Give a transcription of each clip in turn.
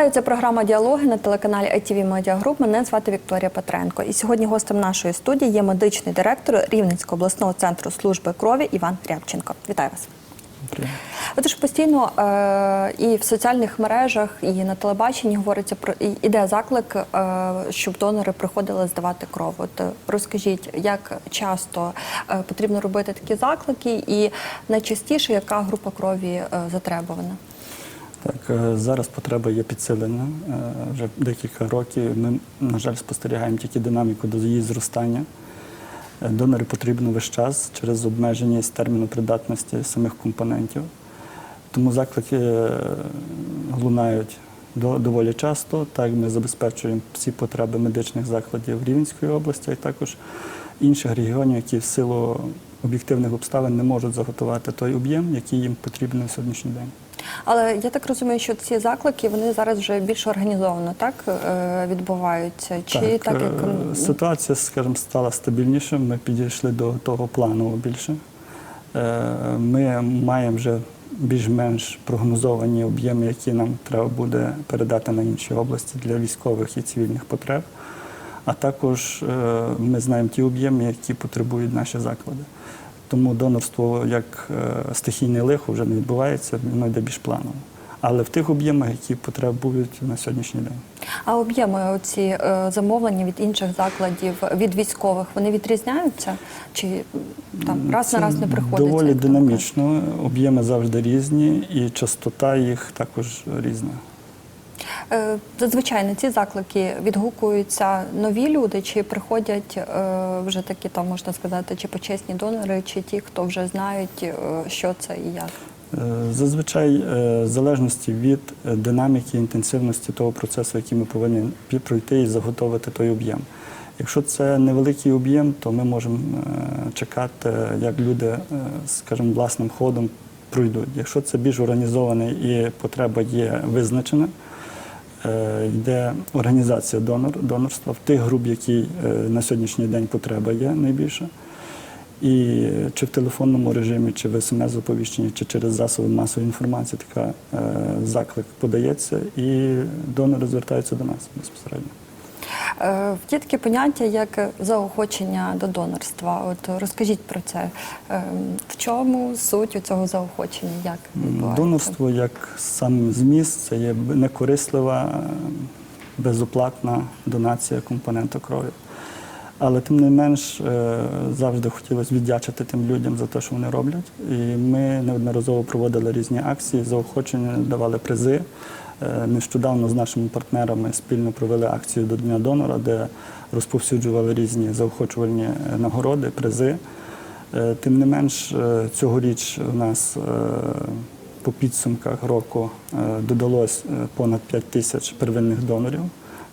Вітаю, це програма Діалоги на телеканалі ITV Media Group. Мене звати Вікторія Петренко. І сьогодні гостем нашої студії є медичний директор Рівненського обласного центру служби крові Іван Рябченко. Вітаю вас. Отож, постійно е, і в соціальних мережах, і на телебаченні говориться про і іде заклик, е, щоб донори приходили здавати кров. От е, розкажіть, як часто е, потрібно робити такі заклики, і найчастіше яка група крові е, затребувана? Так, е, зараз потреба є підсилена. Е, Вже декілька років ми, на жаль, спостерігаємо тільки динаміку до її зростання. Е, Донори потрібно весь час через обмеженість терміну придатності самих компонентів. Тому заклики лунають доволі часто. Так ми забезпечуємо всі потреби медичних закладів Рівненської області, а також інших регіонів, які в силу об'єктивних обставин не можуть заготувати той об'єм, який їм потрібен на сьогоднішній день. Але я так розумію, що ці заклики вони зараз вже більш організовано так е, відбуваються. Чи так, як е, ситуація, скажімо, стала стабільніше. Ми підійшли до того плану більше. Е, Ми маємо вже більш-менш прогнозовані об'єми, які нам треба буде передати на інші області для військових і цивільних потреб. А також ми знаємо ті об'єми, які потребують наші заклади. Тому донорство як е, стихійне лихо вже не відбувається, воно йде більш планово. Але в тих об'ємах, які потребують на сьогоднішній день. а об'єми оці е, замовлення від інших закладів від військових вони відрізняються? Чи там раз на раз не приходиться? Доволі динамічно, об'єми завжди різні, і частота їх також різна. Е, Зазвичай на ці заклики відгукуються нові люди, чи приходять е, вже такі, там можна сказати, чи почесні донори, чи ті, хто вже знають, е, що це і як. Зазвичай, в залежності від динаміки, інтенсивності того процесу, який ми повинні пройти і заготовити той об'єм. Якщо це невеликий об'єм, то ми можемо чекати, як люди, скажімо, власним ходом пройдуть. Якщо це більш організований і потреба є визначена, йде організація донор, донорства в тих груп, які е, на сьогоднішній день потреба є найбільше. І чи в телефонному режимі, чи в смс-оповіщенні, чи через засоби масової інформації така е, заклик подається, і донори звертаються до нас безпосередньо. Е, Є таке поняття, як заохочення до донорства. От розкажіть про це. Е, В чому суть у цього заохочення? Як відбувається? Донорство як сам зміст, це є некорислива, е, безоплатна донація компонента крові. Але тим не менш завжди хотілося віддячити тим людям за те, що вони роблять. І ми неодноразово проводили різні акції, заохочення, давали призи. Е, Нещодавно з нашими партнерами спільно провели акцію до Дня донора, де розповсюджували різні заохочувальні е, нагороди, призи. Е, Тим не менш, цьогоріч у нас по підсумках року додалось понад 5 тисяч первинних донорів,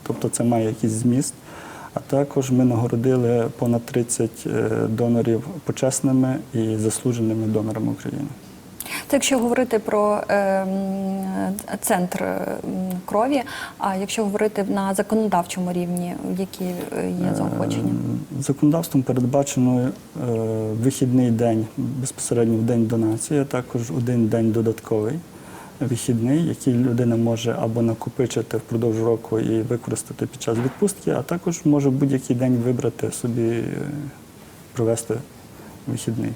тобто це має якийсь зміст. А також ми нагородили понад 30 е, донорів почесними і заслуженими донорами України. Це якщо говорити про е, центр е, крові, а якщо говорити на законодавчому рівні, які є заохочення? Е, Законодавством передбачено е, вихідний день безпосередньо в день донації, а також один день додатковий вихідний, який людина може або накопичити впродовж року і використати під час відпустки, а також може будь-який день вибрати собі, е, провести вихідний.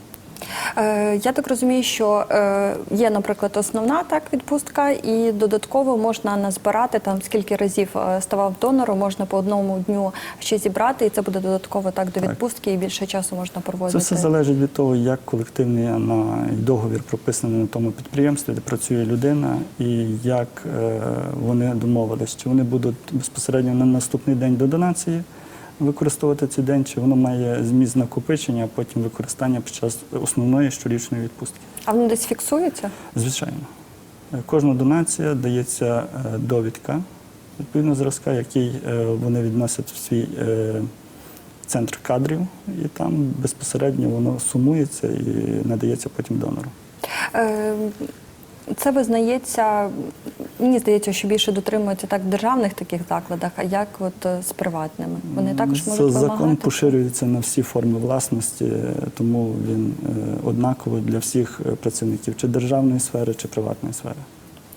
Е, Я так розумію, що е, є, наприклад, основна так відпустка, і додатково можна назбирати там скільки разів е, ставав донором, можна по одному дню ще зібрати, і це буде додатково так до відпустки, і більше часу можна проводити. Це все залежить від того, як колективний на- договір прописаний на тому підприємстві, де працює людина, і як вони домовились, чи вони будуть безпосередньо на наступний день до донації використовувати цей день, чи воно має зміст накопичення, а потім використання під час основної щорічної відпустки. А воно десь фіксується? Звичайно, Е, кожна донація дається е, довідка відповідно зразка, який е, вони відносять в свій центр кадрів, і там безпосередньо воно сумується і надається потім донору. Це визнається, мені здається, що більше дотримується так в державних таких закладах, а як от е, з приватними? Вони також можуть закон поширюється на всі форми власності, е, тому він е, однаковий для всіх працівників чи державної сфери, чи приватної сфери.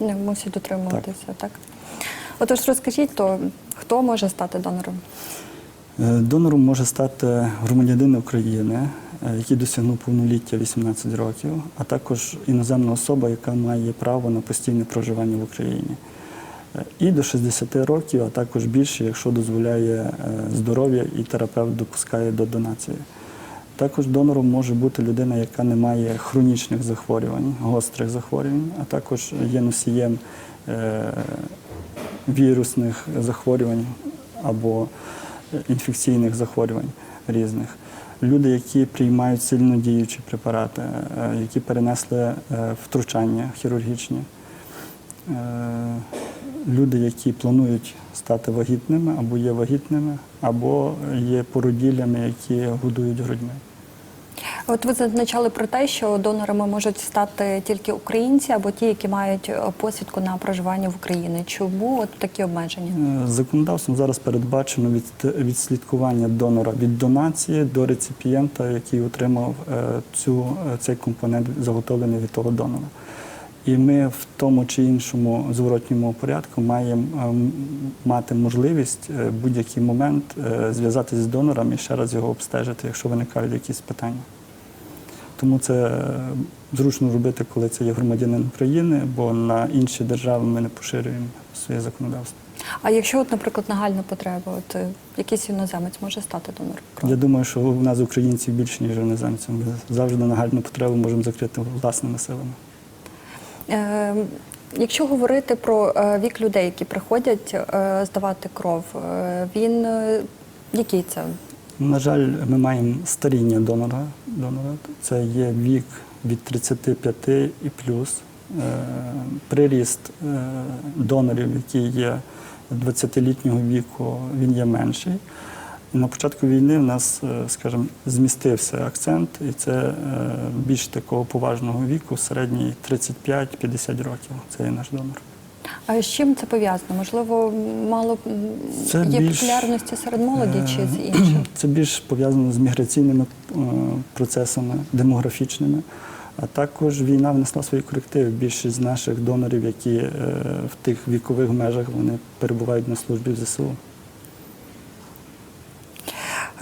Не мусять дотримуватися, так? Отож, розкажіть, то хто може стати донором? Донором може стати громадянин України, який досягнув повноліття 18 років, а також іноземна особа, яка має право на постійне проживання в Україні. Е, І до 60 років, а також більше, якщо дозволяє е, здоров'я і терапевт допускає до донації. Також донором може бути людина, яка не має хронічних захворювань, гострих захворювань, а також є носієм е, вірусних захворювань або інфекційних захворювань різних. Люди, які приймають сильно діючі препарати, е, які перенесли е, втручання хірургічні, Е, люди, які планують стати вагітними або є вагітними, або є породіллями, які годують грудьми. От ви зазначали про те, що донорами можуть стати тільки українці або ті, які мають е, посвідку на проживання в Україні. Чому от такі обмеження? Е, Законодавством зараз передбачено від- відслідкування донора від донації до реципієнта, який отримав е, цю, цей компонент заготовлений від того донора. І ми в тому чи іншому зворотньому порядку маємо мати можливість в будь-який момент зв'язатися з донором і ще раз його обстежити, якщо виникають якісь питання. Тому це е, зручно робити, коли це є громадянин України, бо на інші держави ми не поширюємо своє законодавство. А якщо, от, наприклад, нагальна потреба, от е, якийсь іноземець може стати донором крові? Я думаю, що в нас українців більше, ніж іноземців. Ми завжди нагальну потребу можемо закрити власними силами. Е, Якщо говорити про е, вік людей, які приходять здавати кров, він який це? На жаль, ми маємо старіння донора. донора. Це є вік від 35 і плюс. Е, Приріст е, донорів, які є 20-літнього віку, він є менший. На початку війни в нас, е, скажімо, змістився акцент, і це більш такого поважного віку, середній 35-50 років. Це є наш донор. А з чим це пов'язано? Можливо, мало Це є більш, популярності серед молоді чи з Е, іншим? Це більш пов'язано з міграційними е, процесами, демографічними. А також війна внесла свої корективи. Більшість з наших донорів, які е, в тих вікових межах вони перебувають на службі в ЗСУ.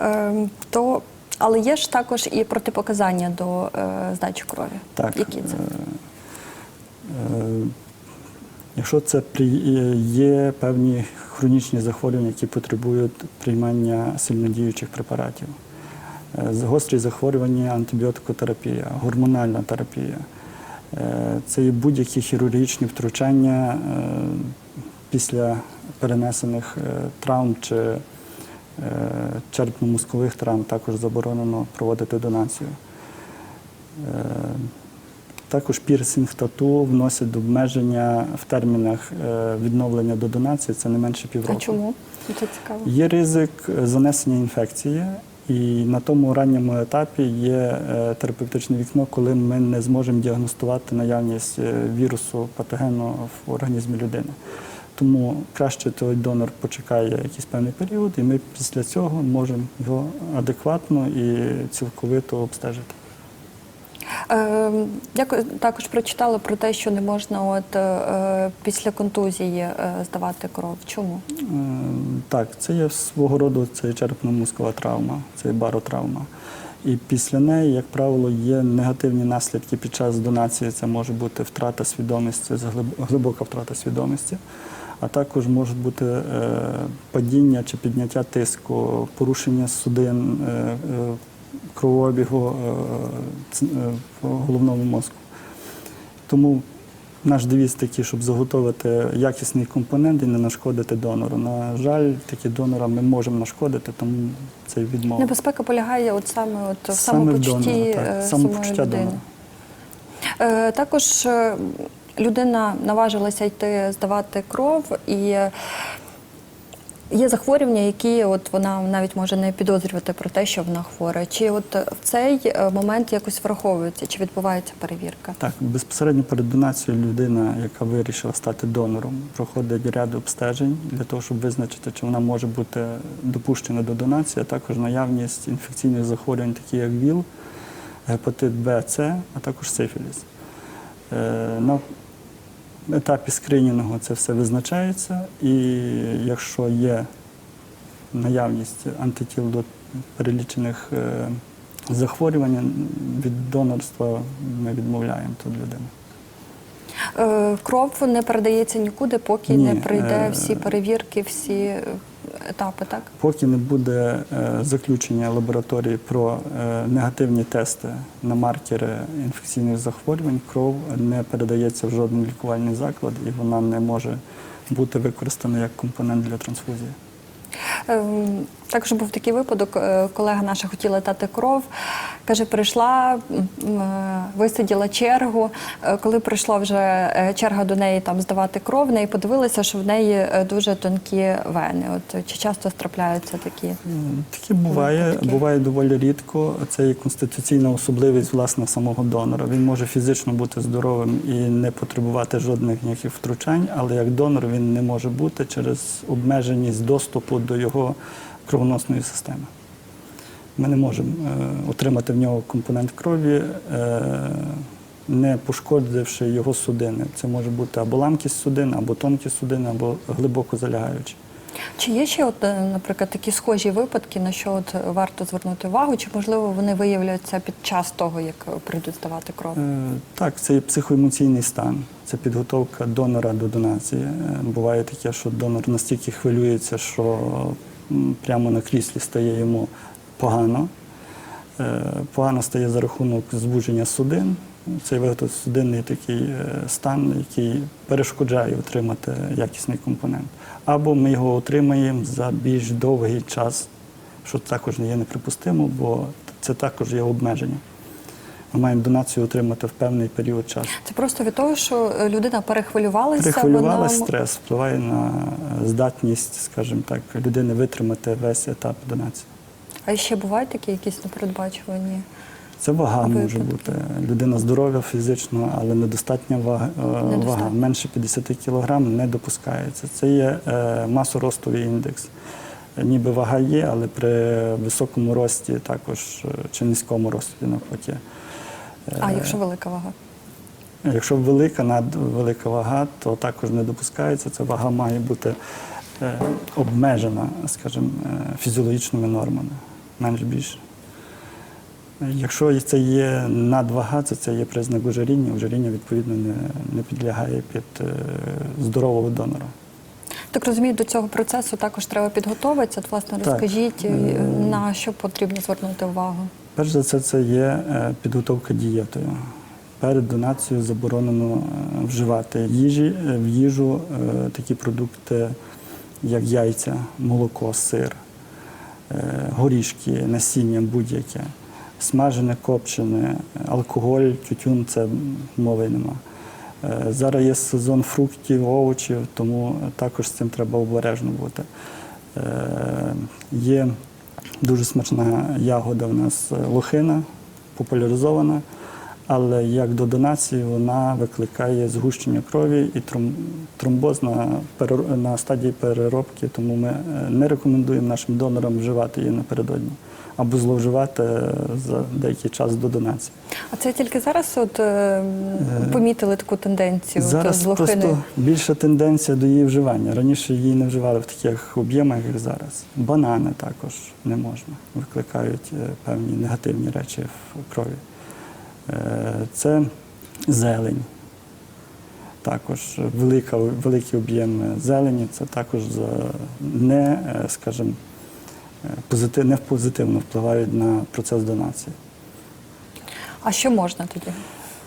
Е, То, але є ж також і протипоказання до е, здачі крові. Так, Які це? е, е, Якщо це е, є певні хронічні захворювання, які потребують приймання сильнодіючих препаратів, Е, гострі захворювання, антибіотикотерапія, гормональна терапія, Е, це є будь-які хірургічні втручання після перенесених травм чи черепно-мозкових травм також заборонено проводити донацію. Також пірсинг тату вносить обмеження в термінах е, відновлення до донації, це не менше півроку. А чому? Це цікаво. Є ризик занесення інфекції, і на тому ранньому етапі є е, терапевтичне вікно, коли ми не зможемо діагностувати наявність е, вірусу патогену в організмі людини. Тому краще той донор почекає якийсь певний період, і ми після цього можемо його адекватно і цілковито обстежити. Е, Дякую. Також прочитала про те, що не можна от е, після контузії е, здавати кров. Чому? Е, Так, це є свого роду це черепно-мозкова травма, це є баротравма. І після неї, як правило, є негативні наслідки під час донації. Це може бути втрата свідомості, глибока втрата свідомості, а також можуть бути е, падіння чи підняття тиску, порушення судин, е, е, кровообігу е, е, в головному мозку. Тому наш девіз такий, щоб заготовити якісний компонент і не нашкодити донору. На жаль, такі донора ми можемо нашкодити, тому це відмова. Небезпека полягає от саме от в самопочутті е, самопочуття людини. донора. Також людина наважилася йти здавати кров, і є захворювання, які от вона навіть може не підозрювати про те, що вона хвора. Чи от в цей е, момент якось враховується, чи відбувається перевірка? Так, безпосередньо перед донацією людина, яка вирішила стати донором, проходить ряд обстежень для того, щоб визначити, чи вона може бути допущена до донації, а також наявність інфекційних захворювань, такі як ВІЛ, гепатит Б, С, а також сифіліс. Е, етапі скринінгу це все визначається, і якщо є наявність антитіл до перелічених е, захворювань, від донорства ми відмовляємо тут людину. Е, Кров не передається нікуди, поки Ні, не пройде е, всі перевірки, всі етапи, так? Поки не буде е, заключення лабораторії про е, негативні тести на маркери інфекційних захворювань, кров не передається в жоден лікувальний заклад і вона не може бути використана як компонент для трансфузії. Ем, Також був такий випадок, е, колега наша хотіла дати кров. Каже, прийшла, е, висиділа чергу. Е, Коли прийшла вже черга до неї там здавати кров, в неї подивилися, що в неї дуже тонкі вени. От чи часто трапляються такі? М, Таке буває, таке. буває доволі рідко. Це є конституційна особливість власне самого донора. Він може фізично бути здоровим і не потребувати жодних ніяких втручань, але як донор він не може бути через обмеженість доступу до його кровоносної системи. Ми не можемо е, отримати в нього компонент крові, е, не пошкодивши його судини. Це може бути або ламкість судин, або тонкість судини, або глибоко залягаючі. Чи є ще, от, е, наприклад, такі схожі випадки, на що от варто звернути увагу, чи можливо вони виявляються під час того, як прийдуть здавати кров? Е, Так, це психоемоційний стан, це підготовка донора до донації. Е, Буває таке, що донор настільки хвилюється, що прямо на кріслі стає йому погано. Е, Погано стає за рахунок збудження судин. Цей вигодосудинний такий е, стан, який перешкоджає отримати якісний компонент. Або ми його отримаємо за більш довгий час, що також не є неприпустимо, бо це також є обмеження. Ми маємо донацію отримати в певний період часу. Це просто від того, що е, людина перехвилювалася, Перехвилювалась, вона стрес впливає на е, здатність, скажімо так, людини витримати весь етап донації. а ще бувають такі якісь непередбачувані. Це вага може бути. Людина здорова фізично, але недостатня вага, е, вага. менше 50 кг не допускається. Це є е, масоростовий індекс. Ніби вага є, але при високому рості також е, чи низькому рості навпаки. А якщо велика вага? Якщо велика, надвелика вага, то також не допускається. Ця вага має бути обмежена, скажімо, фізіологічними нормами, менш більше. Якщо це є надвага, це, це є признак ожиріння. Ожиріння, відповідно, не, не підлягає під е, здорового донора. Так розумію, до цього процесу також треба підготуватися. От, власне, Так. розкажіть, е, Е, на що потрібно звернути увагу. Перш за все, це є підготовка дієтою. Перед донацією заборонено вживати їжі, в їжу такі продукти, як яйця, молоко, сир, горішки, насіння будь-яке, смажене, копчене, алкоголь, тютюн це мови нема. Е, Зараз є сезон фруктів, овочів, тому також з цим треба обережно бути. Е, Є дуже смачна ягода в нас е, лохина, популяризована, але як до донації вона викликає згущення крові і тромбоз на, на стадії переробки, тому ми не рекомендуємо нашим донорам вживати її напередодні або зловживати е, за деякий час до донації. А це тільки зараз от, е, помітили таку тенденцію Зараз з просто більша тенденція до її вживання. Раніше її не вживали в таких об'ємах, як зараз. Банани також не можна, викликають е, певні негативні речі в крові. Е, Це зелень. Також велика, великий об'єм зелені, це також не, е, скажімо, е, позитив, не позитивно впливають на процес донації. А що можна тоді?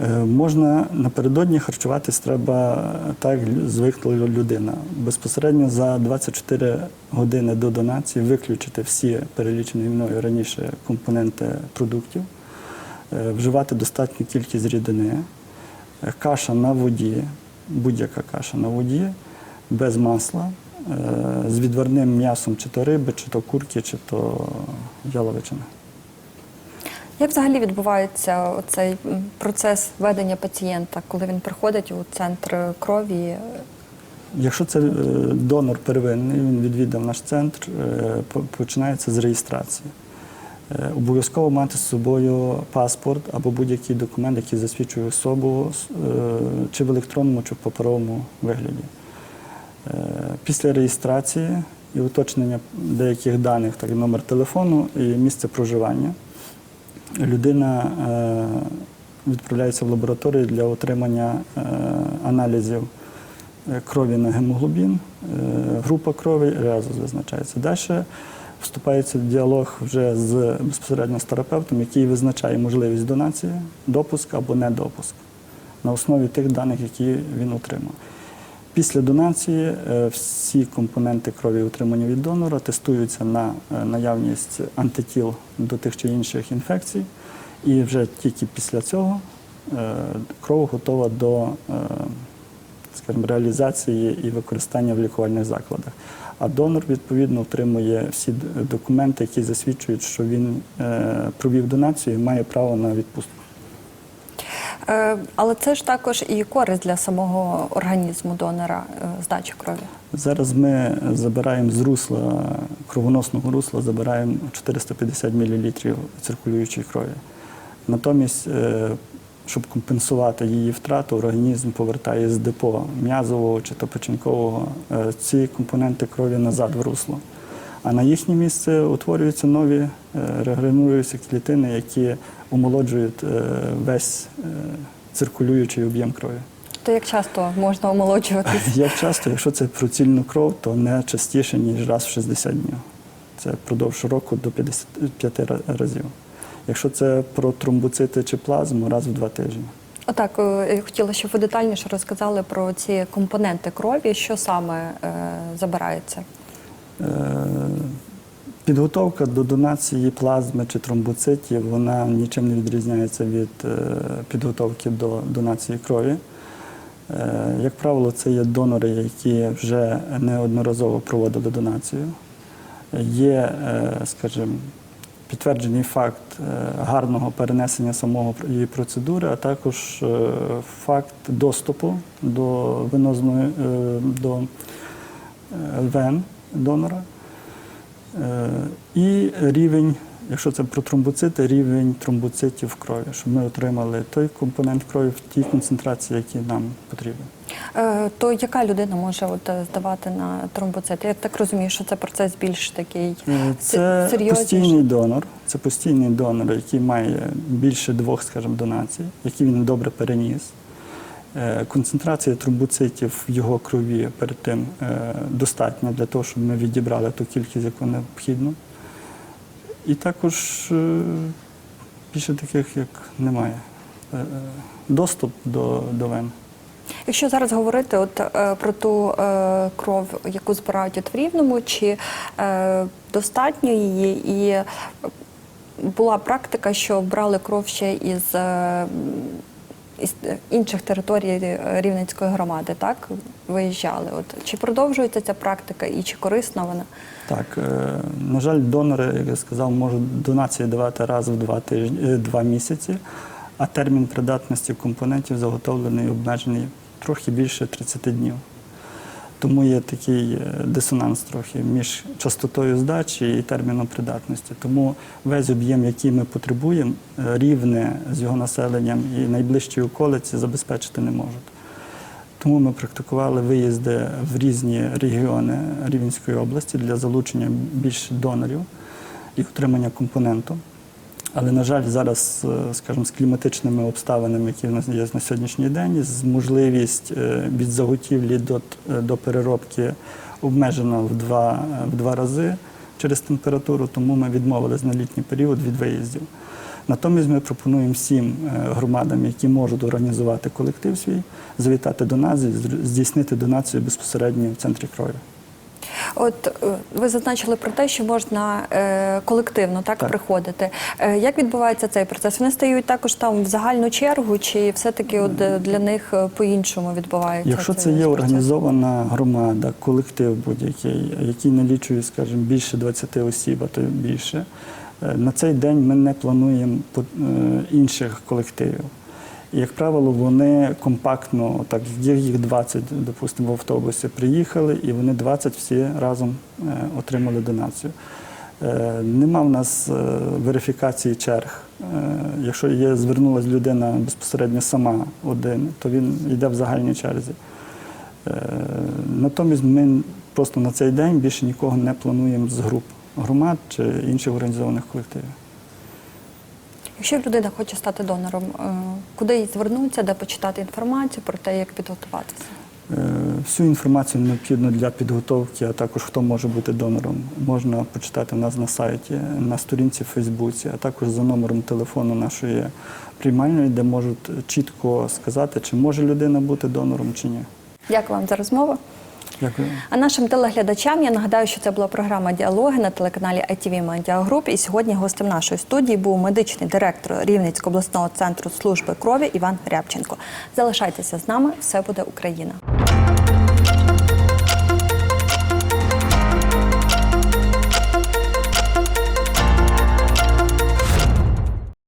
Е, Можна напередодні харчуватись треба так, як звикла людина. Безпосередньо за 24 години до донації виключити всі перелічені мною раніше компоненти продуктів, е, вживати достатню кількість рідини, е, каша на воді, будь-яка каша на воді, без масла, е, з відварним м'ясом чи то риби, чи то курки, чи то яловичини. Як взагалі відбувається цей процес ведення пацієнта, коли він приходить у центр крові? Якщо це е, донор первинний, він відвідав наш центр, е, починається з реєстрації. Е, Обов'язково мати з собою паспорт або будь-який документ, який засвідчує особу, е, чи в електронному, чи в паперовому вигляді. Після реєстрації і уточнення деяких даних, так і номер телефону і місце проживання, людина е, відправляється в лабораторію для отримання е, аналізів е, крові на гемоглобін, група крові резус визначається. Далі вступається в діалог вже з безпосередньо з терапевтом, який визначає можливість донації, допуск або недопуск на основі тих даних, які він отримав. Після донації е, всі компоненти крові, отримані від донора, тестуються на е, наявність антитіл до тих чи інших інфекцій, і вже тільки після цього е, кров готова до скажімо, реалізації і використання в лікувальних закладах. А донор відповідно отримує всі документи, які засвідчують, що він провів донацію і має право на відпустку. Е, Але це ж також і користь для самого організму донора е, здачі крові. Зараз ми забираємо з русла, кровоносного русла, забираємо 450 мл циркулюючої крові. Натомість, е, щоб компенсувати її втрату, організм повертає з депо м'язового чи то печінкового ці компоненти крові назад в русло. А на їхнє місце утворюються нові е, регенеруються клітини, які омолоджують е, весь е, циркулюючий об'єм крові. То як часто можна омолоджуватись? Як часто, якщо це про цільну кров, то не частіше, ніж раз в 60 днів. Це впродовж року до 55 ра- разів. Якщо це про тромбоцити чи плазму, раз в два тижні. Отак, я хотіла, щоб ви детальніше розказали про ці компоненти крові, що саме е, забирається. Е, Підготовка до донації плазми чи тромбоцитів вона нічим не відрізняється від е, підготовки до донації крові. Е, Як правило, це є донори, які вже неодноразово проводили донацію. Є, скажімо, підтверджений факт гарного перенесення самого її процедури, а також факт доступу до венозної е, до вен донора. Е, І рівень, якщо це про тромбоцити, рівень тромбоцитів в крові, щоб ми отримали той компонент крові в тій концентрації, який нам потрібен. Е, То яка людина може от, здавати на тромбоцити? Я так розумію, що це процес більш такий Е, Це се- серйозніший. постійний донор. Це постійний донор, який має більше двох, скажімо, донацій, які він добре переніс. Е, Концентрація тромбоцитів в його крові перед тим е, достатня для того, щоб ми відібрали ту кількість, яку необхідно. І також е, більше таких, як немає. Доступ до, до вен. Якщо зараз говорити от, про ту е, кров, яку збирають от в Рівному, чи е, достатньо її, і була практика, що брали кров ще із, е, із інших територій е, Рівненської громади, так? Виїжджали. От, чи продовжується ця практика і чи корисна вона? Так, е, на жаль, донори, як я сказав, можуть донації давати раз в два тижні, е, два місяці, а термін придатності компонентів заготовлений обмежений трохи більше 30 днів. Тому є такий е, дисонанс трохи між частотою здачі і терміном придатності. Тому весь об'єм, який ми потребуємо, е, рівне з його населенням і найближчі околиці забезпечити не можуть. Тому ми практикували виїзди в різні регіони Рівненської області для залучення більше донорів і отримання компоненту. Але, на жаль, зараз, е, скажімо, з кліматичними обставинами, які в нас є на сьогоднішній день, з можливість е, від заготівлі до, е, до переробки обмежена в два, в два рази через температуру, тому ми відмовились на літній період від виїздів. Натомість ми пропонуємо всім громадам, які можуть організувати колектив свій, завітати до нас і здійснити донацію безпосередньо в центрі крові. От е, ви зазначили про те, що можна е, колективно так, Так. приходити. Е, як відбувається цей процес? Вони стають також там в загальну чергу, чи все-таки от, для них по-іншому відбувається? Якщо це є організована громада, колектив будь-який, який налічує, скажімо, більше 20 осіб, а то більше, на цей день ми не плануємо інших колективів. Як правило, вони компактно, так їх 20, допустимо, в автобусі приїхали, і вони 20 всі разом е, отримали донацію. Е, Нема в нас е, верифікації черг. Якщо є, звернулася людина безпосередньо сама один, то він йде в загальній черзі. Натомість ми просто на цей день більше нікого не плануємо з груп громад чи інших організованих колективів. Якщо людина хоче стати донором, е, куди їй звернутися, де почитати інформацію про те, як підготуватися? Е, Всю інформацію необхідну для підготовки, а також хто може бути донором, можна почитати у нас на сайті, на сторінці в Фейсбуці, а також за номером телефону нашої приймальної, де можуть чітко сказати, чи може людина бути донором чи ні. Дякую вам за розмову. Дякую. А нашим телеглядачам я нагадаю, що це була програма Діалоги на телеканалі ITV Media Group. І сьогодні гостем нашої студії був медичний директор Рівненського обласного центру служби крові Іван Рябченко. Залишайтеся з нами, все буде Україна.